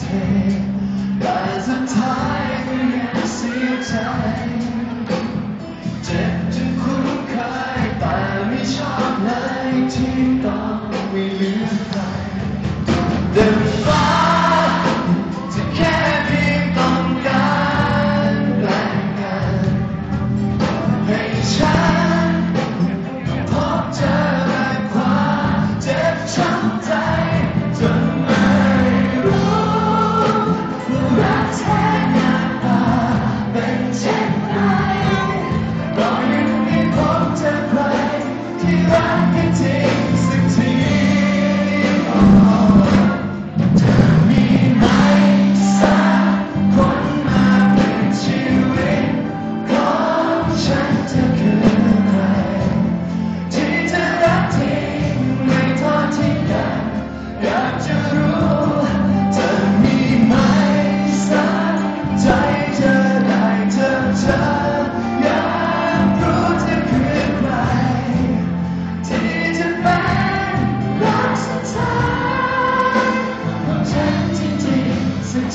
เทแต่สุดท้ายก็ยังเสียใจเจ็บจนคุ้นเคยแต่ไม่ชอบเลยที่ต้องไม่ลืมใครเดินฟ้า